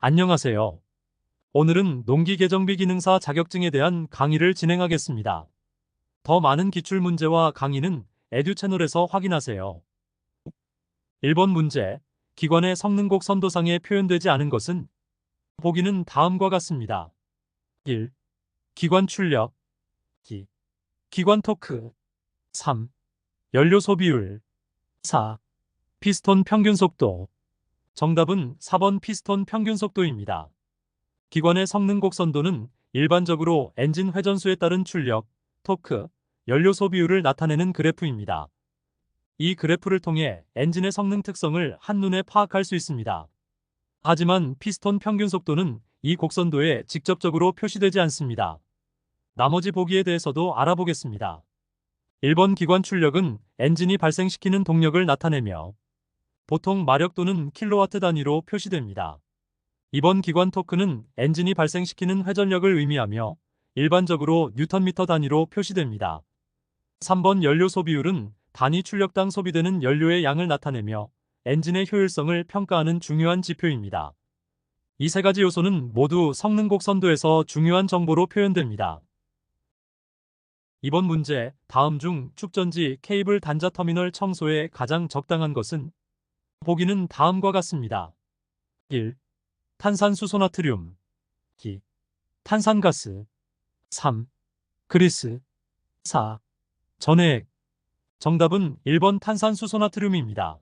안녕하세요. 오늘은 농기계정비 기능사 자격증에 대한 강의를 진행하겠습니다. 더 많은 기출 문제와 강의는 에듀 채널에서 확인하세요. 1번 문제. 기관의 성능곡 선도상에 표현되지 않은 것은 보기는 다음과 같습니다. 1. 기관 출력 2. 기관 토크 3. 연료 소비율 4. 피스톤 평균 속도 정답은 4번 피스톤 평균 속도입니다. 기관의 성능 곡선도는 일반적으로 엔진 회전수에 따른 출력, 토크, 연료 소비율을 나타내는 그래프입니다. 이 그래프를 통해 엔진의 성능 특성을 한눈에 파악할 수 있습니다. 하지만 피스톤 평균 속도는 이 곡선도에 직접적으로 표시되지 않습니다. 나머지 보기에 대해서도 알아보겠습니다. 1번 기관 출력은 엔진이 발생시키는 동력을 나타내며 보통 마력 또는 킬로와트 단위로 표시됩니다. 2번 기관 토크는 엔진이 발생시키는 회전력을 의미하며 일반적으로 뉴턴미터 단위로 표시됩니다. 3번 연료 소비율은 단위 출력당 소비되는 연료의 양을 나타내며 엔진의 효율성을 평가하는 중요한 지표입니다. 이 세 가지 요소는 모두 성능 곡 선도에서 중요한 정보로 표현됩니다. 이번 문제, 다음 중 축전지 케이블 단자 터미널 청소에 가장 적당한 것은 보기는 다음과 같습니다. 1. 탄산수소 나트륨 2. 탄산가스 3. 그리스 4. 전해액 정답은 1번 탄산수소 나트륨입니다.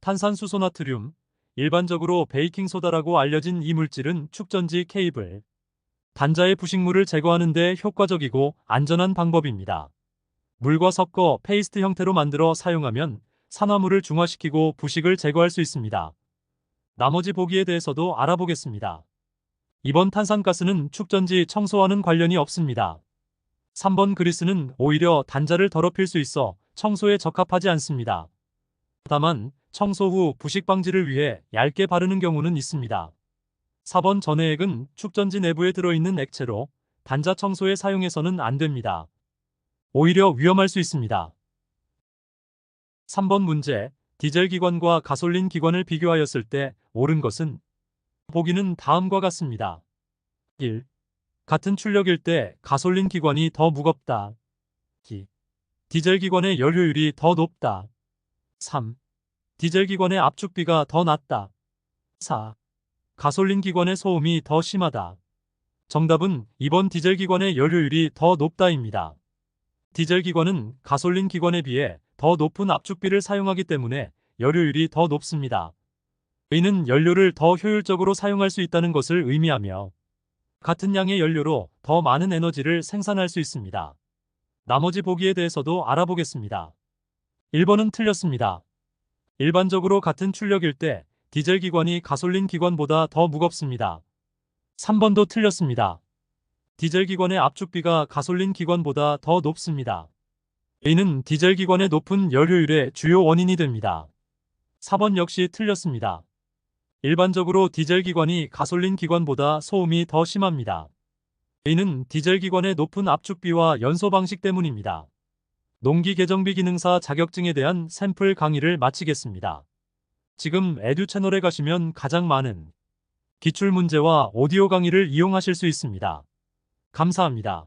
탄산수소 나트륨 일반적으로 베이킹소다라고 알려진 이 물질은 축전지 케이블 단자의 부식물을 제거하는 데 효과적이고 안전한 방법입니다. 물과 섞어 페이스트 형태로 만들어 사용하면 산화물을 중화시키고 부식을 제거할 수 있습니다. 나머지 보기에 대해서도 알아보겠습니다. 이번 탄산가스는 축전지 청소와는 관련이 없습니다. 3번 그리스는 오히려 단자를 더럽힐 수 있어 청소에 적합하지 않습니다. 다만 청소 후 부식 방지를 위해 얇게 바르는 경우는 있습니다. 4번 전해액은 축전지 내부에 들어있는 액체로 단자 청소에 사용해서는 안 됩니다. 오히려 위험할 수 있습니다. 3번 문제, 디젤 기관과 가솔린 기관을 비교하였을 때 옳은 것은 보기는 다음과 같습니다. 1. 같은 출력일 때 가솔린 기관이 더 무겁다. 2. 디젤 기관의 연료율이 더 높다. 3. 디젤 기관의 압축비가 더 낮다. 4. 가솔린 기관의 소음이 더 심하다. 정답은 2번 디젤 기관의 연료율이 더 높다입니다. 디젤 기관은 가솔린 기관에 비해 더 높은 압축비를 사용하기 때문에 연료율이 더 높습니다. 이는 연료를 더 효율적으로 사용할 수 있다는 것을 의미하며 같은 양의 연료로 더 많은 에너지를 생산할 수 있습니다. 나머지 보기에 대해서도 알아보겠습니다. 1번은 틀렸습니다. 일반적으로 같은 출력일 때 디젤 기관이 가솔린 기관보다 더 무겁습니다. 3번도 틀렸습니다. 디젤 기관의 압축비가 가솔린 기관보다 더 높습니다. 이는 디젤 기관의 높은 연료율의 주요 원인이 됩니다. 4번 역시 틀렸습니다. 일반적으로 디젤 기관이 가솔린 기관보다 소음이 더 심합니다. 이는 디젤 기관의 높은 압축비와 연소 방식 때문입니다. 농기 계정비 기능사 자격증에 대한 샘플 강의를 마치겠습니다. 지금 에듀 채널에 가시면 가장 많은 기출 문제와 오디오 강의를 이용하실 수 있습니다. 감사합니다.